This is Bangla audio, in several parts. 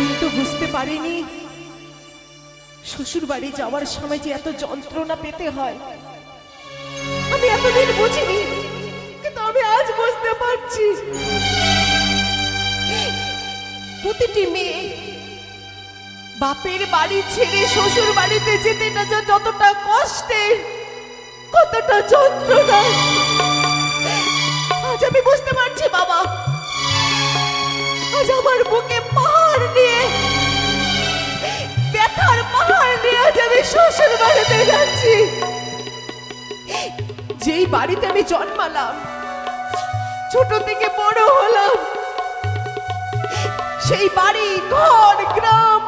এতদিন তো বুঝতে পারিনি। শ্বশুর বাড়ি যাওয়ার সময় যে এত যন্ত্রণা পেতে হয়, আমি এতদিন বুঝিনি, কিন্তু আমি আজ বুঝতে পারছি। প্রতিটি মেয়ে বাপের বাড়ি ছেড়ে শ্বশুর বাড়িতে যেতে না যে যতটা কষ্টের কতটা যন্ত্রণা আজ আমি বুঝতে পারছি, বাবা। আজ আমার বুকে পাহাড় নিয়ে, ব্যথার পাহাড় নিয়ে আজ আমি শ্বশুর বাড়িতে যাচ্ছি। যেই বাড়িতে আমি জন্মালাম, ছোট থেকে বড় হলাম, সেই বাড়ি, ঘর, গ্রাম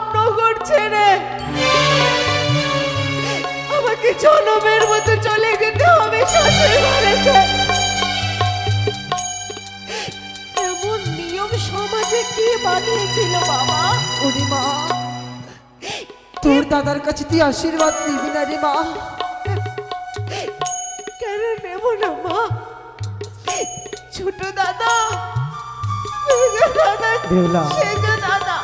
কে বাবা। ওরে মা তোর দাদার কাছে তুই আশীর্বাদ নিবি না রে মা। কেন নেব না মা? ছোট দাদা। দাদা দেউলা। দাদা।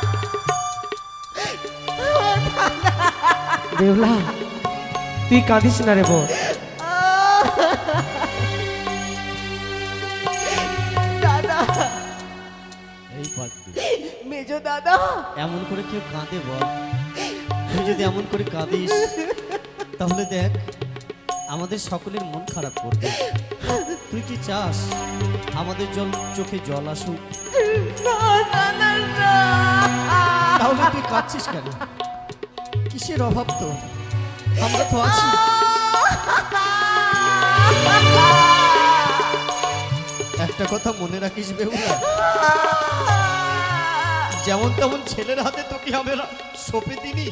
দেউলা তুই কাঁদিস না রে বোন দাদা। এই পাগলি। মেজো দাদা। এমন করে কেউ কাঁদে বল। তুই যদি এমন করে কাঁদিস তাহলে দেখ আমাদের সকলের মন খারাপ করবে। তুই কি চাস আমাদের জল চোখে জল আসুক? তাহলে তুই কাঁদছিস কেন? কিসের অভাব তো আমরা তো আছি। একটা কথা মনে রাখিস বেহুলা। যেমন তেমন ছেলের হাতে তোকে আমরা সপে দিনি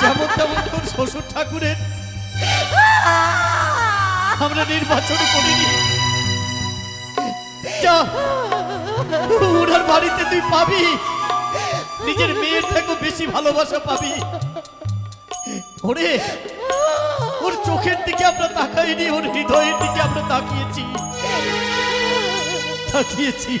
যেমন তেমন তোর শ্বশুর ঠাকুরের আমরা নির্বাচন করিনি। যা ওনার বাড়িতে তুই পাবি। নিজের মেয়ের থেকেও বেশি ভালোবাসা পাবি। ওরে, ওর চোখের দিকে আমরা তাকাইনি, ওর হৃদয়ের দিকে আমরা তাকিয়েছি। তাকিয়েছি।